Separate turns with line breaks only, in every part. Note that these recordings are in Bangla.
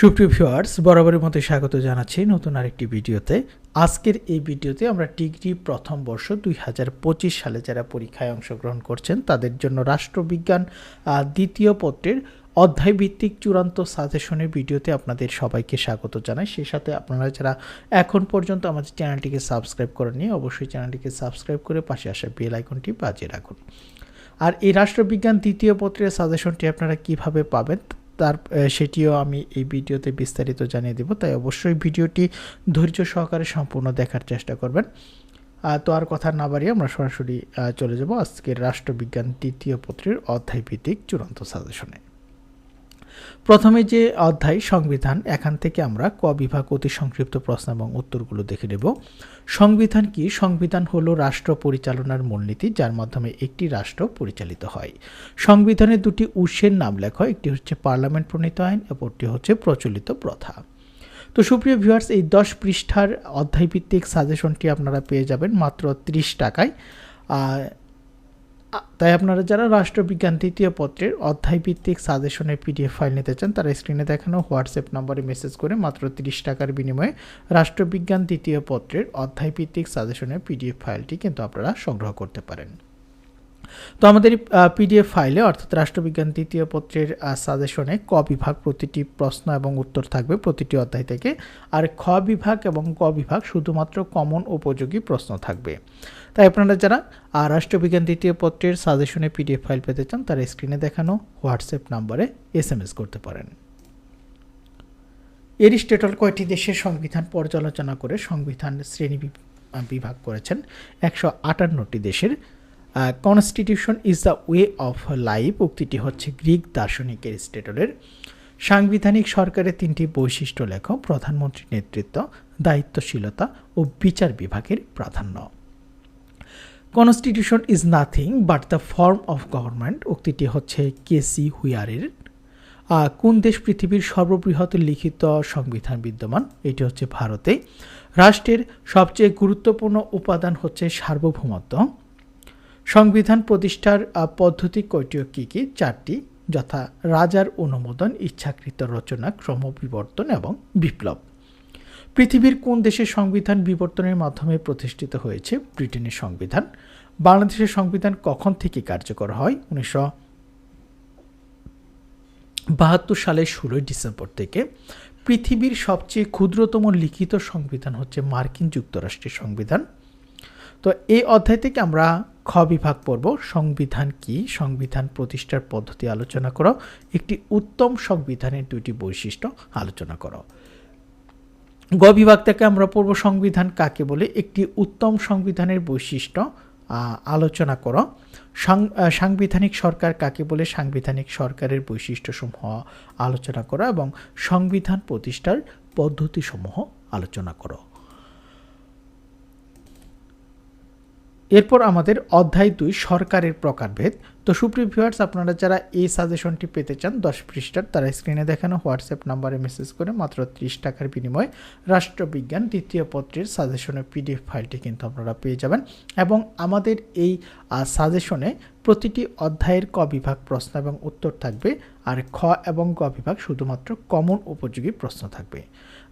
সুপ্রিয় ভিউয়ার্স, বরাবরের মতো স্বাগত জানাচ্ছি নতুন আরেকটি ভিডিওতে। আজকের এই ভিডিওতে আমরা ডিগ্রি প্রথম বর্ষ দুই হাজার পঁচিশ সালে যারা পরীক্ষায় অংশগ্রহণ করছেন, তাদের জন্য রাষ্ট্রবিজ্ঞান দ্বিতীয় পত্রের অধ্যায়ভিত্তিক চূড়ান্ত সাজেশনের ভিডিওতে আপনাদের সবাইকে স্বাগত জানাই। সেই সাথে আপনারা যারা এখন পর্যন্ত আমাদের চ্যানেলটিকে সাবস্ক্রাইব করেননি, অবশ্যই চ্যানেলটিকে সাবস্ক্রাইব করে পাশে আসা বেল আইকনটি বাজিয়ে রাখুন। আর এই রাষ্ট্রবিজ্ঞান দ্বিতীয় পত্রের সাজেশনটি আপনারা কীভাবে পাবেন তার সেটিও আমি এই ভিডিওতে বিস্তারিত জানিয়ে দেব। তাই অবশ্যই ভিডিওটি ধৈর্য সহকারে সম্পূর্ণ দেখার চেষ্টা করবেন। তো আর কথা না বাড়িয়ে আমরা সরাসরি চলে যাব আজকের রাষ্ট্রবিজ্ঞান তৃতীয় পত্রের অধ্যায়ভিত্তিক চূড়ান্ত সাজেশনে। প্রথমে যে অধ্যায়, সংবিধান, এখান থেকে আমরা ক বিভাগ অতি সংক্ষিপ্ত প্রশ্ন এবং উত্তরগুলো দেখে নেব। সংবিধান কি? সংবিধান হলো রাষ্ট্র পরিচালনার মূলনীতি, যার মাধ্যমে একটি রাষ্ট্র পরিচালিত হয়। সংবিধানের দুটি উৎসের নাম লেখা, একটি হচ্ছে পার্লামেন্ট প্রণীত আইন, অপরটি হচ্ছে প্রচলিত প্রথা। তো সুপ্রিয় ভিউয়ার্স, এই দশ পৃষ্ঠার অধ্যায়ভিত্তিক সাজেশনটি আপনারা পেয়ে যাবেন মাত্র ত্রিশ টাকায়। তাই আপনারা যারা রাষ্ট্রবিজ্ঞান তৃতীয় পত্রের অধ্যায়ভিত্তিক সাজেশনের পিডিএফ ফাইল নিতে চান, তারা স্ক্রিনে দেখানো হোয়াটসঅ্যাপ নম্বরে মেসেজ করে মাত্র তিরিশ টাকার বিনিময়ে রাষ্ট্রবিজ্ঞান তৃতীয় পত্রের অধ্যায়ভিত্তিক সাজেশনের পিডিএফ ফাইলটি কিন্তু আপনারা সংগ্রহ করতে পারেন। তো আমাদের পিডিএফ ফাইলে অর্থাৎ রাষ্ট্রবিজ্ঞান তৃতীয় পত্রের সাজেশনে ক বিভাগ প্রতিটি প্রশ্ন এবং উত্তর থাকবে প্রতিটি অধ্যায় থেকে। আর খ বিভাগ এবং ক বিভাগ শুধুমাত্র কমন উপযোগী প্রশ্ন থাকবে। তাই আপনারা যারা রাষ্ট্রবিজ্ঞান দ্বিতীয় পত্রের সাজেশনে পিডিএফ ফাইল পেতে চান, তারা স্ক্রিনে দেখানো হোয়াটসঅ্যাপ নম্বরে এস করতে পারেন। এরিস্টেটল কয়টি দেশের সংবিধান পর্যালোচনা করে সংবিধান শ্রেণি বিভাগ করেছেন? একশো আটান্নটি দেশের। Constitution is the way of life উক্তিটি হচ্ছে গ্রিক দার্শনিক এরিস্টেটলের। সাংবিধানিক সরকারের তিনটি বৈশিষ্ট্য লেখ, প্রধানমন্ত্রীর নেতৃত্ব, দায়িত্বশীলতা ও বিচার বিভাগের প্রাধান্য। Constitution is nothing but the form of government উক্তিটি হচ্ছে কেসি হুইয়ারের কোন দেশ পৃথিবীর সর্ববৃহৎ লিখিত সংবিধান বিদ্যমান? এটি হচ্ছে ভারতে। রাষ্ট্রের সবচেয়ে গুরুত্বপূর্ণ উপাদান হচ্ছে সার্বভৌমত্ব। সংবিধান প্রতিষ্ঠার পদ্ধতি কয়টি কী কী? চারটি, যথা রাজার অনুমোদন, ইচ্ছাকৃত রচনা, ক্রমবিবর্তন এবং বিপ্লব। পৃথিবীর কোন দেশের সংবিধান বিবর্তনের মাধ্যমে প্রতিষ্ঠিত হয়েছে? ব্রিটেনের সংবিধান। বাংলাদেশের সংবিধান কখন থেকে কার্যকর হয়? উনিশশো বাহাত্তর সালের ষোলোই ডিসেম্বর থেকে। পৃথিবীর সবচেয়ে ক্ষুদ্রতম লিখিত সংবিধান হচ্ছে মার্কিন যুক্তরাষ্ট্রের সংবিধান। তো এই অধ্যায় থেকে আমরা খ বিভাগ পড়ব। সংবিধান কি? সংবিধান প্রতিষ্ঠার পদ্ধতি আলোচনা করো। একটি উত্তম সংবিধানের দুটি বৈশিষ্ট্য আলোচনা করো। গ বিভাগ থেকে আমরা পূর্ব সংবিধান কাকে বলে? একটি উত্তম সংবিধানের বৈশিষ্ট্য আলোচনা করো। সাংবিধানিক সরকার কাকে বলে? সাংবিধানিক সরকারের বৈশিষ্ট্য সমূহ আলোচনা করো এবং সংবিধান প্রতিষ্ঠার পদ্ধতিসমূহ আলোচনা করো। এরপর আমাদের অধ্যায় দুই, সরকারের প্রকারভেদ। তো সুপ্রিয় ভিউয়ার্স আপনারা যারা এই সাজেশনটি পেতে চান, দশ পৃষ্ঠার, তারা স্ক্রিনে দেখানো হোয়াটসঅ্যাপ নাম্বারে মেসেজ করে মাত্র ত্রিশ টাকার বিনিময়ে রাষ্ট্রবিজ্ঞান দ্বিতীয় পত্রের সাজেশনের পিডিএফ ফাইলটি কিন্তু আপনারা পেয়ে যাবেন। এবং আমাদের এই সাজেশনে প্রতিটি অধ্যায়ের ক বিভাগ প্রশ্ন এবং উত্তর থাকবে, আর খ এবং গ বিভাগ শুধুমাত্র কমন উপযোগী প্রশ্ন থাকবে।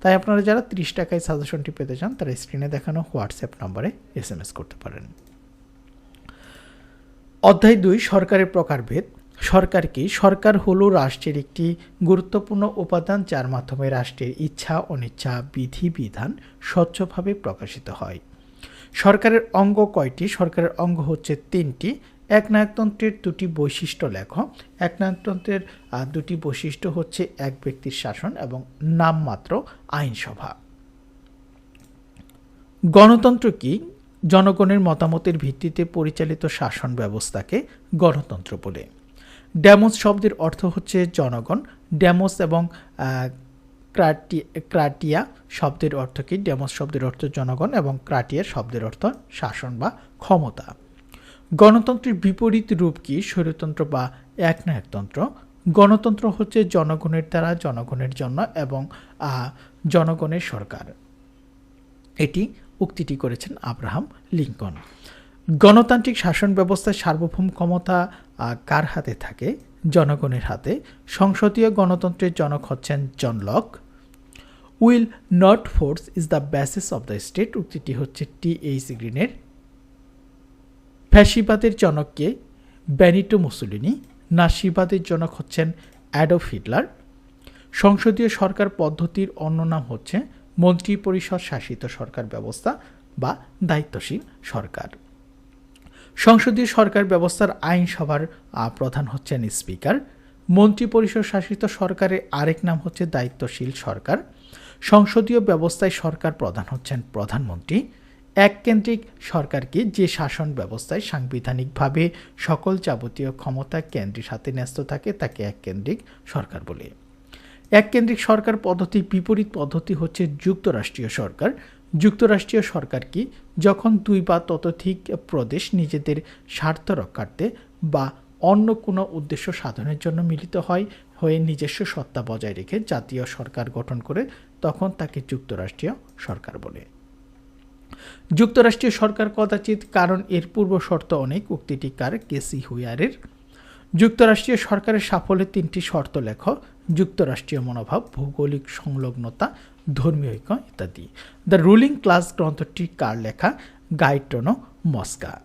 তাই আপনারা যারা ত্রিশ টাকায় সাজেশনটি পেতে চান, তারা স্ক্রিনে দেখানো হোয়াটসঅ্যাপ নম্বরে এস করতে পারেন। অধ্যায় দুই, সরকারের প্রকারভেদ। সরকার কি? সরকার হলো রাষ্ট্রের একটি গুরুত্বপূর্ণ উপাদান যার মাধ্যমে রাষ্ট্রের ইচ্ছা, অনিচ্ছা, বিধি, বিধান স্বচ্ছভাবে প্রকাশিত হয়। সরকারের অঙ্গ কয়টি? সরকারের অঙ্গ হচ্ছে তিনটি। একনায়কতন্ত্রের দুটি বৈশিষ্ট্য লেখ। একনায়কতন্ত্রের দুটি বৈশিষ্ট্য হচ্ছে এক ব্যক্তির শাসন এবং নামমাত্র আইনসভা। গণতন্ত্র কি? জনগণের মতামতের ভিত্তিতে পরিচালিত শাসন ব্যবস্থাকে গণতন্ত্র বলে। ড্যামোস শব্দের অর্থ হচ্ছে জনগণ। ড্যামোস এবং ক্রাটিয়া শব্দের অর্থ কি? ড্যামোস শব্দের অর্থ জনগণ এবং ক্রাটিয়া শব্দের অর্থ শাসন বা ক্ষমতা। গণতন্ত্রের বিপরীত রূপ কি? স্বৈরতন্ত্র বা একনায়কতন্ত্র। গণতন্ত্র হচ্ছে জনগণের দ্বারা জনগণের জন্য এবং জনগণের সরকার। এটি উক্তিটি করেছেন আব্রাহাম লিঙ্কন। গণতান্ত্রিক শাসন ব্যবস্থায় সার্বভৌম ক্ষমতা কার হাতে থাকে? জনগণের হাতে। সংসদীয় গণতন্ত্রের জনক হচ্ছেন John Locke. Will not force is the basis of the state, উক্তিটি হচ্ছে টি এইচ গ্রিনের। ফ্যাসিবাদের জনককে ব্যানিটো মুসুলিনি। নাসিবাদের জনক হচ্ছেন অ্যাডো হিটলার। সংসদীয় সরকার পদ্ধতির অন্য নাম হচ্ছে মন্ত্রী পরিষদ শাসিত সরকার ব্যবস্থা বা দায়িত্বশীল সরকার। সংসদীয় সরকার ব্যবস্থার আইনসভার প্রধান হচ্ছেন স্পিকার। মন্ত্রী পরিষদ শাসিত সরকারের আরেক নাম হচ্ছে দায়িত্বশীল সরকার। সংসদীয় ব্যবস্থায় সরকার প্রধান হচ্ছেন প্রধানমন্ত্রী। এককেন্দ্রিক সরকারকে যে শাসন ব্যবস্থায় সাংবিধানিকভাবে সকল যাবতীয় ক্ষমতা কেন্দ্রের সাথে ন্যস্ত থাকে, তাকে এককেন্দ্রিক সরকার বলে। এককেন্দ্রিক সরকার পদ্ধতির বিপরীত পদ্ধতি হচ্ছে যুক্তরাষ্ট্রীয় সরকার। যুক্তরাষ্ট্রীয় সরকার কি? যখন দুই বা ততোধিক প্রদেশ নিজেদের স্বার্থ রক্ষার্থে বা অন্য কোনো উদ্দেশ্য সাধনের জন্য মিলিত হয়, হয়ে নিজস্ব সত্তা বজায় রেখে জাতীয় সরকার গঠন করে, তখন তাকে যুক্তরাষ্ট্রীয় সরকার বলে। যুক্তরাষ্ট্রীয় সরকার কদাচিৎ কারণ এর পূর্ব শর্ত অনেক, উক্তিটি কার? কেসি হুইয়ারের। যুক্তরাষ্ট্রীয় সরকারের সাফল্যের তিনটি শর্ত লেখ। যুক্তরাষ্ট্রীয় মনোভাব, ভৌগোলিক সংলগ্নতা, ধর্মীয় ঐক্য ইত্যাদি। দ্য রুলিং ক্লাস গ্রন্থটি কার লেখা? গাইটনো মস্কা।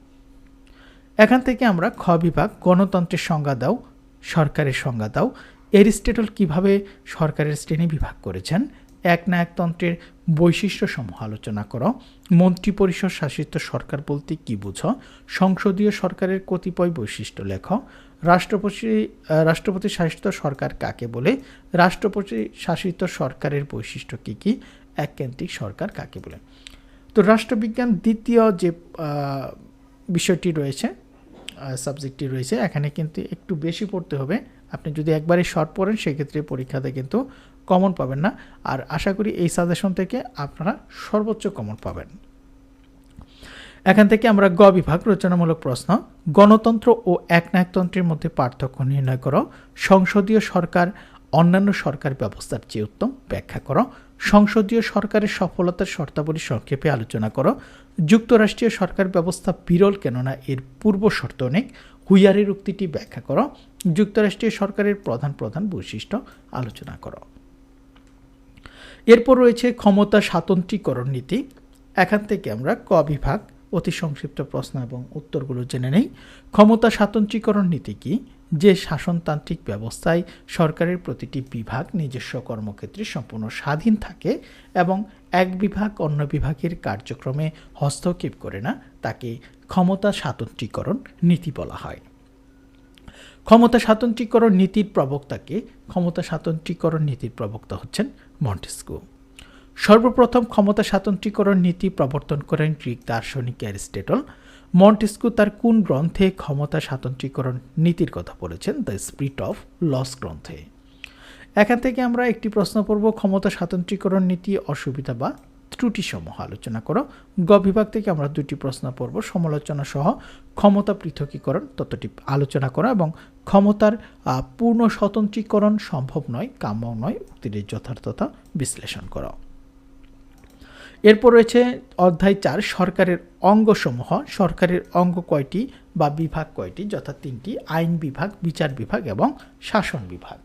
এখান থেকে আমরা খ বিভাগ, গণতন্ত্রের সংজ্ঞা দাও, সরকারের সংজ্ঞা দাও। এরিস্টেটল কীভাবে সরকারের শ্রেণি বিভাগ করেছেন? একনায়কতন্ত্রের বৈশিষ্ট্য সমূহ আলোচনা করো। মন্ত্রী পরিষদ শাসিত সরকার বলতে কি বুঝো? সংসদীয় সরকারের কতিপয় বৈশিষ্ট্য লেখ। রাষ্ট্রপতি রাষ্ট্রপতি শাসিত সরকার কাকে বলে? রাষ্ট্রপতি শাসিত সরকারের বৈশিষ্ট্য কী কী? এককেন্দ্রিক সরকার কাকে বলে? তো রাষ্ট্রবিজ্ঞান দ্বিতীয় যে বিষয়টি রয়েছে সাবজেক্টটি রয়েছে, এখানে কিন্তু একটু বেশি পড়তে হবে। আপনি যদি একবারে শর্ট পড়েন, সেক্ষেত্রে পরীক্ষাতে কিন্তু কমন পাবেন না। আর আশা করি এই সাজেশন থেকে আপনারা সর্বোচ্চ কমন পাবেন। এখান থেকে আমরা গ বিভাগ, রচনামূলক প্রশ্ন। গণতন্ত্র ও একনায়কতন্ত্রের মধ্যে পার্থক্য নির্ণয় করো। সংসদীয় সরকার, অন্যান্য সরকার ব্যবস্থার চেয়ে উত্তম, ব্যাখ্যা করো। সংসদীয় সরকারের সফলতার শর্তাবলী সংক্ষেপে আলোচনা করো। যুক্তরাষ্ট্রীয় সরকার ব্যবস্থা বিরল কেননা এর পূর্ব শর্ত অনেক। হুইয়ারের উক্তিটি ব্যাখ্যা করো। যুক্তরাষ্ট্রীয় সরকারের প্রধান প্রধান বৈশিষ্ট্য আলোচনা করো। এরপর রয়েছে ক্ষমতা স্বাতন্ত্রীকরণ নীতি। এখান থেকে আমরা ক বিভাগ, অতি সংক্ষিপ্ত প্রশ্ন এবং উত্তরগুলো জেনে নেই। ক্ষমতা স্বাতন্ত্রীকরণ নীতি কি? যে শাসনতান্ত্রিক ব্যবস্থায় সরকারের প্রতিটি বিভাগ নিজস্ব কর্মক্ষেত্রে সম্পূর্ণ স্বাধীন থাকে এবং এক বিভাগ অন্য বিভাগের কার্যক্রমে হস্তক্ষেপ করে না, তাকে ক্ষমতা স্বাতন্ত্রীকরণ নীতি বলা হয়। ক্ষমতা স্বাতন্ত্রীকরণ নীতির প্রবক্তাকে ক্ষমতা স্বাতন্ত্রীকরণ নীতির প্রবক্তা হচ্ছেন মন্টেস্কু। সর্বপ্রথম ক্ষমতা স্বাতন্ত্রীকরণ নীতি প্রবর্তন করেন গ্রিক দার্শনিক অ্যারিস্টেটল। মন্টেস্কু তার কোন গ্রন্থে ক্ষমতা স্বাতন্ত্রীকরণ নীতির কথা বলেছেন? দ্য স্পিরিট অফ লস গ্রন্থে। এখান থেকে আমরা একটি প্রশ্ন পড়ব ক্ষমতা স্বাতন্ত্রীকরণ নীতি অসুবিধা বা ত্রুটি সমূহ আলোচনা করো। গ বিভাগ থেকে আমরা দুটি প্রশ্ন পড়ব। সমালোচনা সহ ক্ষমতা পৃথকীকরণ ততটি আলোচনা করা এবং ক্ষমতার পূর্ণ স্বতন্ত্রীকরণ সম্ভব নয়, কাম্য নয়, উক্তির যথার্থতা বিশ্লেষণ করো। এরপর রয়েছে অধ্যায় চার, সরকারের অঙ্গসমূহ। সরকারের অঙ্গ কয়টি বা বিভাগ কয়টি, যথা তিনটি, আইন বিভাগ, বিচার বিভাগ এবং শাসন বিভাগ।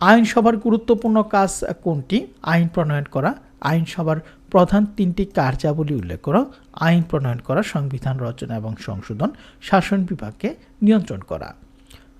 আইনসভার গুরুত্বপূর্ণ কাজ কোনটি? আইন প্রণয়ন করা আইনসভার প্রধান তিনটি কার্যাবলী উল্লেখ করা। আইন প্রণয়ন করা, সংবিধান রচনা এবং সংশোধন, শাসন বিভাগকে নিয়ন্ত্রণ করা।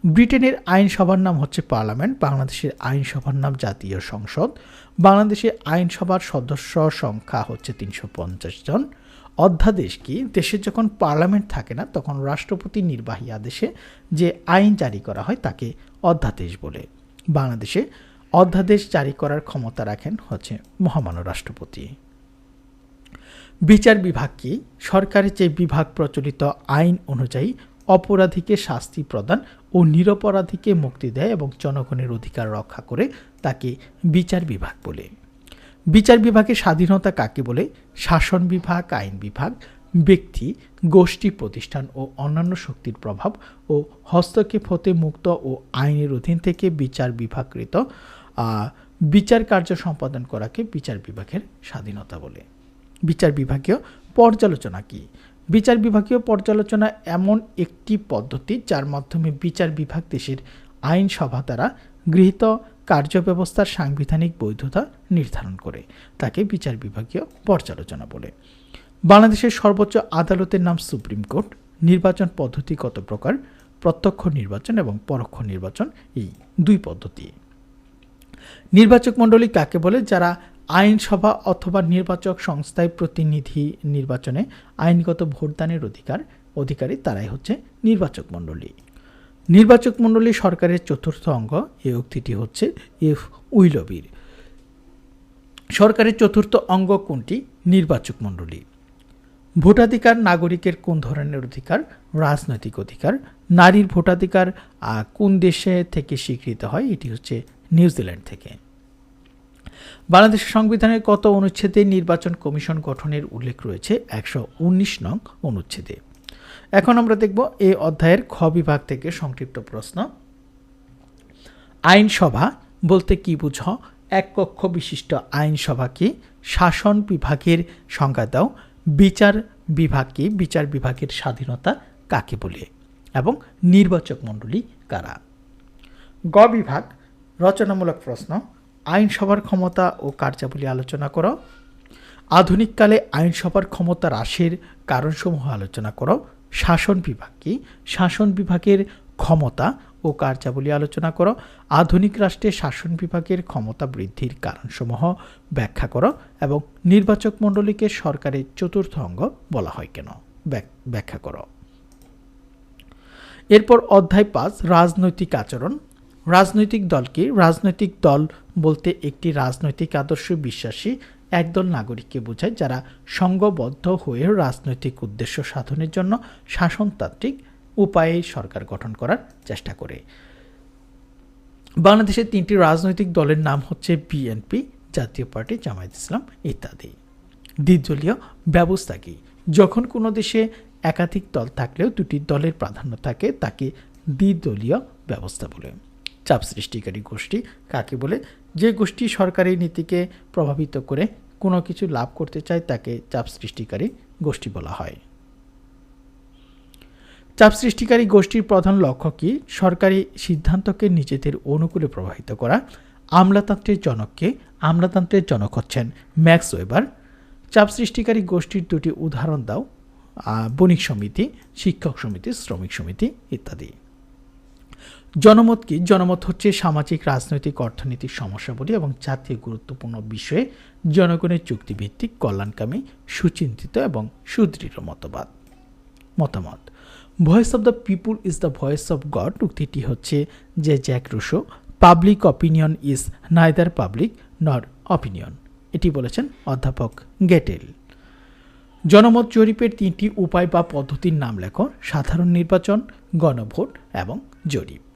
ব্রিটেনের আইনসভার নাম হচ্ছে পার্লামেন্ট, বাংলাদেশের আইনসভার নাম জাতীয় সংসদ। বাংলাদেশের আইনসভার সদস্য সংখ্যা হচ্ছে তিনশো পঞ্চাশ জন। অধ্যাদেশ কি? দেশে যখন পার্লামেন্ট থাকে না, তখন রাষ্ট্রপতি নির্বাহী আদেশে যে আইন জারি করা হয়, তাকে অধ্যাদেশ বলে। বাংলাদেশে অধ্যাদেশ জারি করার ক্ষমতা রাখেন হচ্ছে মহামান্য রাষ্ট্রপতি। বিচার বিভাগ কি? সরকারের যে বিভাগ প্রচলিত আইন অনুযায়ী অপরাধীকে শাস্তি প্রদান ও নিরপরাধীকে মুক্তি দেয় এবং জনগণের অধিকার রক্ষা করে তাকে বিচার বিভাগ বলে। বিচার বিভাগের স্বাধীনতা কাকে বলে? শাসন বিভাগ, আইন বিভাগ, ব্যক্তি, গোষ্ঠী, প্রতিষ্ঠান ও অন্যান্য শক্তির প্রভাব ও হস্তক্ষেপ হতে মুক্ত ও আইনের অধীন থেকে বিচার বিভাগকৃত বিচার কার্য সম্পাদন করাকে বিচার বিভাগের স্বাধীনতা বলে। বিচার বিভাগীয় পর্যালোচনা কি? বিচার বিভাগীয় পর্যালোচনা এমন একটি পদ্ধতি যার মাধ্যমে বিচার বিভাগ দেশের আইনসভা দ্বারা গৃহীত কার্যব্যবস্থার সাংবিধানিক বৈধতা নির্ধারণ করে, তাকে বিচার বিভাগীয় পর্যালোচনা বলে। বাংলাদেশের সর্বোচ্চ আদালতের নাম সুপ্রিম কোর্ট, নির্বাচন পদ্ধতি কত প্রকার প্রত্যক্ষ নির্বাচন এবং পরোক্ষ নির্বাচন এই দুই পদ্ধতি। নির্বাচক মণ্ডলী কাকে বলে? যারা আইনসভা অথবা নির্বাচক সংস্থায় প্রতিনিধি নির্বাচনে আইনগত ভোটদানের অধিকার, অধিকারী তারাই হচ্ছে নির্বাচক মণ্ডলী। নির্বাচক মণ্ডলী সরকারের চতুর্থ অঙ্গ, এই উক্তিটি হচ্ছে ইফ উইলবির। সরকারের চতুর্থ অঙ্গ কোনটি? নির্বাচক মণ্ডলী। ভোটাধিকার নাগরিকের কোন ধরনের অধিকার? রাজনৈতিক অধিকার। নারীর ভোটাধিকার কোন দেশে থেকে স্বীকৃত হয়? এটি হচ্ছে নিউজিল্যান্ড থেকে। বাংলাদেশের সংবিধানের কত অনুচ্ছেদে নির্বাচন কমিশন গঠনের উল্লেখ রয়েছে? একশো উনিশ নং অনুচ্ছেদে। এখন আমরা দেখব এই অধ্যায়ের খ বিভাগ থেকে সংক্ষিপ্ত প্রশ্ন। আইনসভা বলতে কি বুঝ? এক কক্ষ বিশিষ্ট আইনসভা কি? শাসন বিভাগের সংজ্ঞা দাও। বিচার বিভাগ কি? বিচার বিভাগের স্বাধীনতা কাকে বলে? এবং নির্বাচক মণ্ডলী কারা? গ বিভাগ রচনামূলক প্রশ্ন, আইনসভার ক্ষমতা ও কার্যাবলী আলোচনা করো। আধুনিককালে আইনসভার ক্ষমতা হ্রাসের কারণসমূহ আলোচনা করো। শাসন বিভাগ কি? শাসন বিভাগের ক্ষমতা ও কার্যাবলী আলোচনা করো। আধুনিক রাষ্ট্রে শাসন বিভাগের ক্ষমতা বৃদ্ধির কারণসমূহ ব্যাখ্যা করো এবং নির্বাচক মণ্ডলীকে সরকারের চতুর্থ অঙ্গ বলা হয় কেন? ব্যাখ্যা করো। এরপর অধ্যায় পাঁচ, রাজনৈতিক আচরণ। রাজনৈতিক দল কি? রাজনৈতিক দল বলতে একটি রাজনৈতিক আদর্শ বিশ্বাসী একদল নাগরিককে বোঝায় যারা সংঘবদ্ধ হয়ে রাজনৈতিক উদ্দেশ্য সাধনের জন্য শাসনতান্ত্রিক উপায়ে সরকার গঠন করার চেষ্টা করে। বাংলাদেশের তিনটি রাজনৈতিক দলের নাম হচ্ছে বিএনপি, জাতীয় পার্টি, জামায়াত ইসলাম ইত্যাদি। দ্বিদলীয় ব্যবস্থা কি? যখন কোনো দেশে একাধিক দল থাকলেও দুটি দলের প্রাধান্য থাকে, তাকে দ্বিদলীয় ব্যবস্থা বলে। চাপ সৃষ্টিকারী গোষ্ঠী কাকে বলে? যে গোষ্ঠী সরকারি নীতিকে প্রভাবিত করে কোনো কিছু লাভ করতে চায় তাকে চাপ সৃষ্টিকারী গোষ্ঠী বলা হয়। চাপ সৃষ্টিকারী গোষ্ঠীর প্রধান লক্ষ্য কি? সরকারি সিদ্ধান্তকে নিজেদের অনুকূলে প্রভাবিত করা। আমলাতন্ত্রের জনককে আমলাতন্ত্রের জনক হচ্ছেন ম্যাক্স ওয়েবার। চাপ সৃষ্টিকারী গোষ্ঠীর দুটি উদাহরণ দাও। বণিক সমিতি, শিক্ষক সমিতি, শ্রমিক সমিতি ইত্যাদি। জনমত কি? জনমত হচ্ছে সামাজিক, রাজনৈতিক অর্থনৈতিক সমস্যাবলী এবং জাতীয় গুরুত্বপূর্ণ বিষয়ে জনগণের চুক্তিভিত্তিক, কল্যাণকামী, সুচিন্তিত এবং সুদৃঢ় মতবাদ। মতামত, voice of the people is the voice of God উক্তিটি হচ্ছে যে Jacques Rousseau, public opinion is neither public nor opinion এটি বলেছেন অধ্যাপক গেটেল। জনমত জরিপের তিনটি উপায় বা পদ্ধতির নাম লেখো, সাধারণ নির্বাচন, গণভোট এবং জরিপ।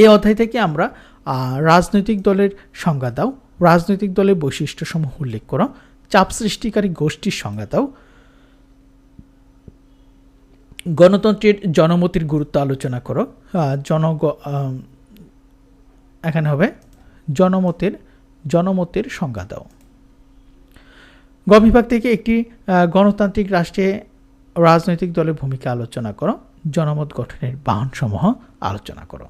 এই অধ্যায় থেকে আমরা রাজনৈতিক দলের সংজ্ঞা দাও। রাজনৈতিক দলের বৈশিষ্ট্যসমূহ উল্লেখ করো। চাপ সৃষ্টিকারী গোষ্ঠীর সংজ্ঞা দাও। গণতন্ত্রের জনমতির গুরুত্ব আলোচনা করো। জনগ এখানে হবে, জনমতের জনমতের সংজ্ঞা দাও। গ বিভাগ থেকে একটি গণতান্ত্রিক রাষ্ট্রে রাজনৈতিক দলের ভূমিকা আলোচনা করো। জনমত গঠনের বাহনসমূহ আলোচনা করো।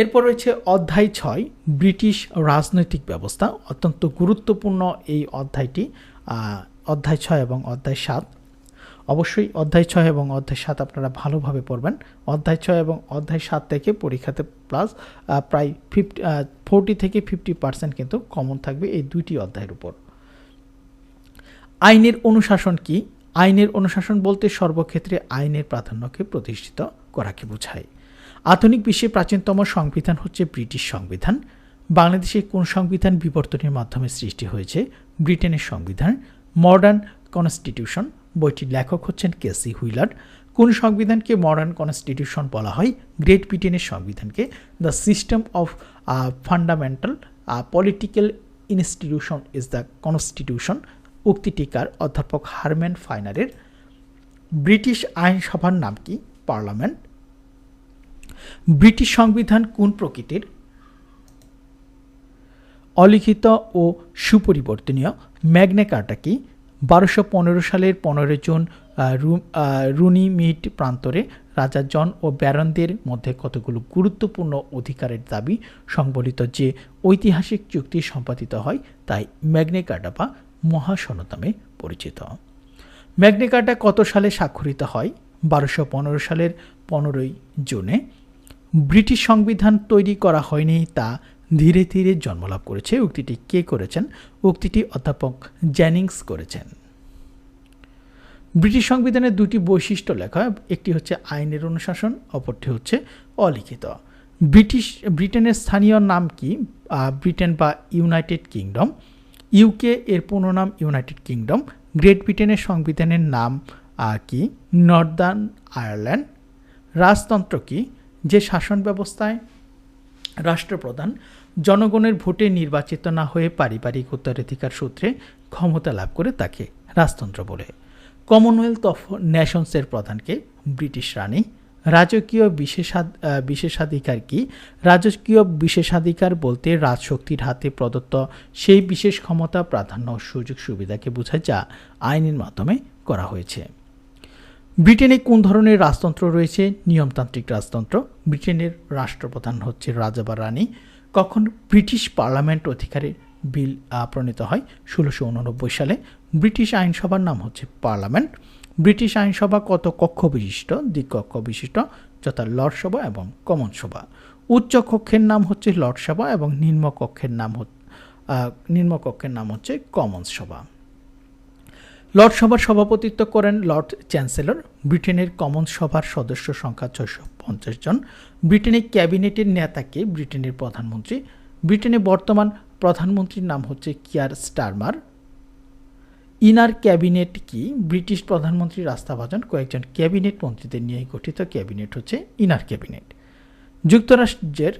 এরপর রয়েছে অধ্যায় ছয়, ব্রিটিশ রাজনৈতিক ব্যবস্থা। অত্যন্ত গুরুত্বপূর্ণ এই অধ্যায়টি অধ্যায় ছয় এবং অধ্যায় সাত। অবশ্যই অধ্যায় ছয় এবং অধ্যায় সাত আপনারা ভালোভাবে পড়বেন। অধ্যায় ছয় এবং অধ্যায় সাত থেকে পরীক্ষাতে প্লাস প্রায় ফিফটি ফোরটি থেকে ফিফটি পার্সেন্ট কিন্তু কমন থাকবে এই দুইটি অধ্যায়ের উপর। আইনের অনুশাসন কি? আইনের অনুশাসন বলতে সর্বক্ষেত্রে আইনের প্রাধান্যকে প্রতিষ্ঠিত করাকে বোঝায়। আধুনিক বিশ্বের প্রাচীনতম সংবিধান হচ্ছে ব্রিটিশ সংবিধান। বাংলাদেশে কোন সংবিধান বিবর্তনের মাধ্যমে সৃষ্টি হয়েছে? ব্রিটেনের সংবিধান। Modern constitution. বইটির লেখক হচ্ছেন কেসি হুইলার কোন সংবিধানকে মডার্ন কনস্টিটিউশন বলা হয়? গ্রেট ব্রিটেনের সংবিধানকে। The system of fundamental political institution is the constitution. উক্তিটিকার অধ্যাপক হারম্যান ফাইনারের। ব্রিটিশ আইনসভার নাম কি? পার্লামেন্ট। ব্রিটিশ সংবিধান কোন প্রকৃতির? অলিখিত ও সুপরিবর্তনীয় ম্যাগনা কার্টা কি? বারোশো পনেরো সালের পনেরো জুন রুনিমিট প্রান্তরে রাজা জন ও ব্যারনদের মধ্যে কতগুলো গুরুত্বপূর্ণ অধিকারের দাবি সংবলিত যে ঐতিহাসিক চুক্তি সম্পাদিত হয়, তাই ম্যাগনে কার্টা বা মহাসনদ নামে পরিচিত। ম্যাগনে কার্টা কত সালে স্বাক্ষরিত হয়? বারোশো পনেরো সালের পনেরোই জুনে ব্রিটিশ সংবিধান তৈরি করা হয়নি তা ধীরে ধীরে জন্মলাভ করেছে। উক্তিটি কে করেছেন? উক্তিটি অধ্যাপক জ্যানিংস করেছেন। ব্রিটিশ সংবিধানের দুটি বৈশিষ্ট্য লেখা, একটি হচ্ছে আইনের অনুশাসন, অপরটি হচ্ছে অলিখিত। ব্রিটিশ, ব্রিটেনের স্থানীয় নাম কি? ব্রিটেন বা ইউনাইটেড কিংডম। ইউকে এর পুরো নাম ইউনাইটেড কিংডম। গ্রেট ব্রিটেনের সংবিধানের নাম কি? Northern Ireland. রাজতন্ত্র কি? যে শাসন ব্যবস্থায় রাষ্ট্রপ্রধান জনগণের ভোটে নির্বাচিত না হয়ে পারিবারিক উত্তরাধিকার সূত্রে ক্ষমতা লাভ করে তাকে রাজতন্ত্র বলে। কমনওয়েলথ অফ নেশনসের প্রধানকে ব্রিটিশ রানী, রাজকীয় বিশেষাধ বিশেষাধিকার কি? রাজকীয় বিশেষাধিকার বলতে রাজশক্তির হাতে প্রদত্ত সেই বিশেষ ক্ষমতা, প্রাধান্য সুযোগ সুবিধাকে বোঝায় যা আইনের মাধ্যমে করা হয়েছে। ব্রিটেনে কোন ধরনের রাজতন্ত্র রয়েছে? নিয়মতান্ত্রিক রাজতন্ত্র। ব্রিটেনের রাষ্ট্রপ্রধান হচ্ছে রাজা বা রানী। কখন ব্রিটিশ পার্লামেন্ট অধিকারের বিল প্রণীত হয়? ষোলোশো উননব্বই সালে। ব্রিটিশ আইনসভার নাম হচ্ছে পার্লামেন্ট। ব্রিটিশ আইনসভা কত কক্ষ বিশিষ্ট? দ্বিকক্ষ বিশিষ্ট, যথা লর্ডসভা এবং কমন সভা। উচ্চ কক্ষের নাম হচ্ছে লর্ডসভা এবং নিম্ন কক্ষের নাম হচ্ছে নিম্ন কক্ষের নাম হচ্ছে কমন সভা। লর্ড সভার সভাপতিত্ব করেন লর্ড চ্যান্সেলর, ব্রিটেনের কমন সভার সদস্য সংখ্যা ছয়শো পঞ্চাশ জন, ব্রিটেনের ক্যাবিনেটের নেতাকে ব্রিটেনের প্রধানমন্ত্রী, ব্রিটেনের বর্তমান প্রধানমন্ত্রীর নাম হচ্ছে কিয়ার স্টারমার। ইনার ক্যাবিনেট কি? ব্রিটিশ প্রধানমন্ত্রীর আস্থাভাজন কয়েকজন ক্যাবিনেট মন্ত্রীদের নিয়ে গঠিত ক্যাবিনেট হচ্ছে ইনার ক্যাবিনেট। যুক্তরাষ্ট্রের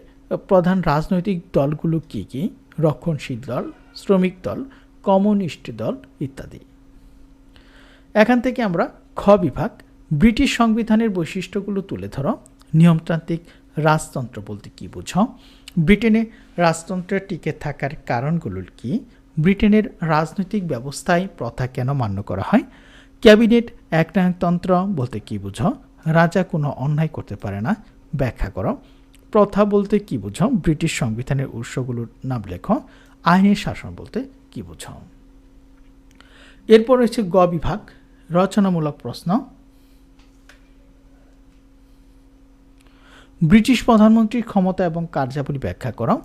প্রধান রাজনৈতিক দলগুলো কি কি? রক্ষণশীল দল, শ্রমিক দল, কমিউনিস্ট দল ইত্যাদি। এখান থেকে আমরা খ বিভাগ, ব্রিটিশ সংবিধানের বৈশিষ্ট্যগুলো তুলে ধরো। নিয়মতান্ত্রিক রাজতন্ত্র বলতে কী বুঝো? ব্রিটেনে রাজতন্ত্রের টিকে থাকার কারণগুলো কি? ব্রিটেনের রাজনৈতিক ব্যবস্থায় প্রথা কেন মান্য করা হয়? ক্যাবিনেট একনায়কতন্ত্র বলতে কী বুঝো? রাজা কোনো অন্যায় করতে পারে না। ব্যাখ্যা করো। প্রথা বলতে কী বুঝো? ব্রিটিশ সংবিধানের উৎসগুলোর নাম লেখো। আইনের শাসন বলতে কী বুঝো? এরপর রয়েছে গ বিভাগ। রচনামূলক প্রশ্ন। ব্রিটিশ প্রধানমন্ত্রীর ক্ষমতা এবং কার্যাবলী ব্যাখ্যা করো।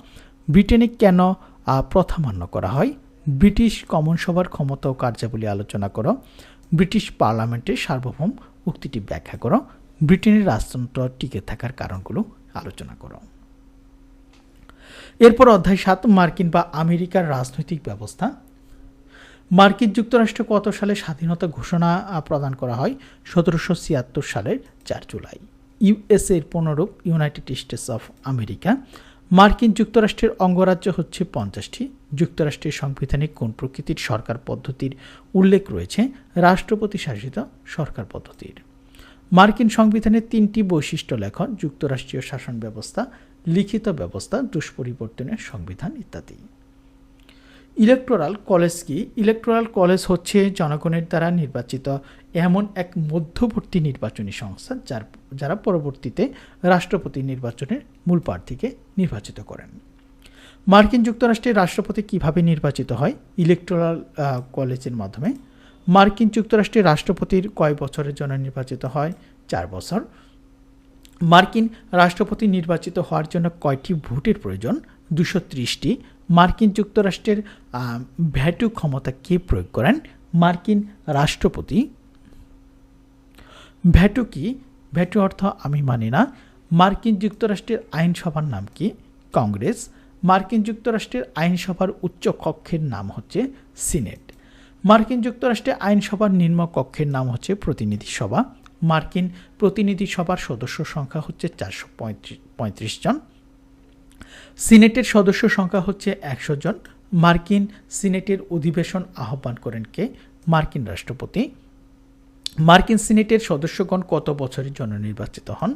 ব্রিটেনে কেন আহ, প্রথা মান্য করা হয়? ব্রিটিশ কমন সভার ক্ষমতা ও কার্যাবলী আলোচনা করো। ব্রিটিশ পার্লামেন্টের সার্বভৌম উক্তিটি ব্যাখ্যা করো। ব্রিটেনের রাজতন্ত্র টিকে থাকার কারণগুলো আলোচনা করো। এরপর অধ্যায় সাত মার্কিন বা আমেরিকার রাজনৈতিক ব্যবস্থা। মার্কিন যুক্তরাষ্ট্র কত সালে স্বাধীনতা ঘোষণা প্রদান করা হয়? সতেরোশো ছিয়াত্তর সালের চার জুলাই। ইউএসএ এর পুনরূপ ইউনাইটেড স্টেটস অফ আমেরিকা। মার্কিন যুক্তরাষ্ট্রের অঙ্গরাজ্য হচ্ছে পঞ্চাশটি। যুক্তরাষ্ট্রের সংবিধানে কোন প্রকৃতির সরকার পদ্ধতির উল্লেখ রয়েছে? রাষ্ট্রপতি শাসিত সরকার পদ্ধতির। মার্কিন সংবিধানের তিনটি বৈশিষ্ট্য লেখন, যুক্তরাষ্ট্রীয় শাসন ব্যবস্থা, লিখিত ব্যবস্থা, দুষ্পরিবর্তনের সংবিধান ইত্যাদি। ইলেকটোরাল কলেজ কি? ইলেকটোরাল কলেজ হচ্ছে জনগণের দ্বারা নির্বাচিত এমন এক মধ্যবর্তী নির্বাচনী সংস্থা যার, যারা পরবর্তীতে রাষ্ট্রপতি নির্বাচনের মূল প্রার্থীকে নির্বাচিত করেন। মার্কিন যুক্তরাষ্ট্রের রাষ্ট্রপতি কীভাবে নির্বাচিত হয়? ইলেকটোরাল কলেজের মাধ্যমে। মার্কিন যুক্তরাষ্ট্রের রাষ্ট্রপতির কয় বছরের জন্য নির্বাচিত হয়? চার বছর। মার্কিন রাষ্ট্রপতি নির্বাচিত হওয়ার জন্য কয়টি ভোটের প্রয়োজন? দুশো ত্রিশটি। মার্কিন যুক্তরাষ্ট্রের ভ্যাটু ক্ষমতা কে প্রয়োগ করেন? মার্কিন রাষ্ট্রপতি। ভ্যাটু কি? ভ্যাটু অর্থ আমি মানি না। মার্কিন যুক্তরাষ্ট্রের আইনসভার নাম কি? কংগ্রেস। মার্কিন যুক্তরাষ্ট্রের আইনসভার উচ্চ কক্ষের নাম হচ্ছে সিনেট। মার্কিন যুক্তরাষ্ট্রের আইনসভার নিম্ন কক্ষের নাম হচ্ছে প্রতিনিধি সভা। মার্কিন প্রতিনিধি সভার সদস্য সংখ্যা হচ্ছে চারশো পঁয়ত্রিশ জন। সিনেটের সদস্য সংখ্যা হচ্ছে একশো জন। মার্কিন সিনেটের অধিবেশন আহ্বান করেন কে? মার্কিন রাষ্ট্রপতি। মার্কিন সিনেটের সদস্যগণ কত বছরের জন্য নির্বাচিত হন?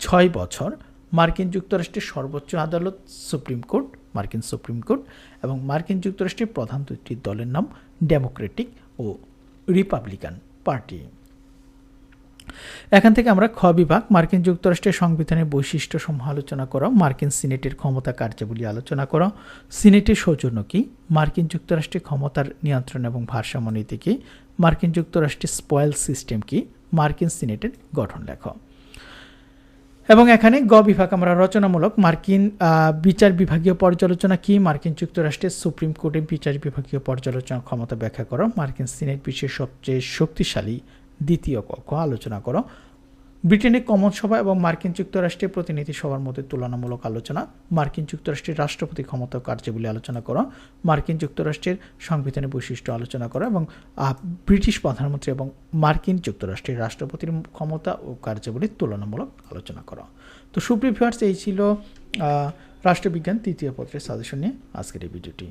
ছয় বছর। মার্কিন যুক্তরাষ্ট্রের সর্বোচ্চ আদালত, সুপ্রিম কোর্ট, মার্কিন সুপ্রিম কোর্ট এবং মার্কিন যুক্তরাষ্ট্রের প্রধান দুটি দলের নাম ডেমোক্রেটিক ও রিপাবলিকান পার্টি এখান থেকে আমরা খ বিভাগ, মার্কিন যুক্তরাষ্ট্রের সংবিধানের বৈশিষ্ট্য সমূহ আলোচনা করো, মার্কিন সিনেটের ক্ষমতা কার্যাবলী আলোচনা করো, সিনেটের সৌজন্য কি, মার্কিন যুক্তরাষ্ট্রের ক্ষমতার নিয়ন্ত্রণ এবং ভারসাম্য নীতি কি, মার্কিন যুক্তরাষ্ট্রের স্পয়েল সিস্টেম কি, মার্কিন সিনেটের গঠন লেখো। এবং এখানে গ বিভাগ আমরা রচনামূলক, মার্কিন বিচার বিভাগীয় পর্যালোচনা কি, মার্কিন যুক্তরাষ্ট্রের সুপ্রিম কোর্টের বিচার বিভাগীয় পর্যালোচনা ক্ষমতা ব্যাখ্যা করো, মার্কিন সিনেট বিশ্বের সবচেয়ে শক্তিশালী দ্বিতীয় কক্ষ আলোচনা করো। ব্রিটেনের কমন সভা এবং মার্কিন যুক্তরাষ্ট্রের প্রতিনিধি সভার মধ্যে তুলনামূলক আলোচনা, মার্কিন যুক্তরাষ্ট্রের রাষ্ট্রপতি ক্ষমতা কার্যাবলী আলোচনা করো, মার্কিন যুক্তরাষ্ট্রের সংবিধানের বৈশিষ্ট্য আলোচনা করো এবং ব্রিটিশ প্রধানমন্ত্রী এবং মার্কিন যুক্তরাষ্ট্রের রাষ্ট্রপতির ক্ষমতা ও কার্যাবলীর তুলনামূলক আলোচনা করো। তো সুপ্রিয় ভিউয়ার্স এই ছিল রাষ্ট্রবিজ্ঞান তৃতীয় পত্রের সাজেশন নিয়ে আজকের এই ভিডিওটি।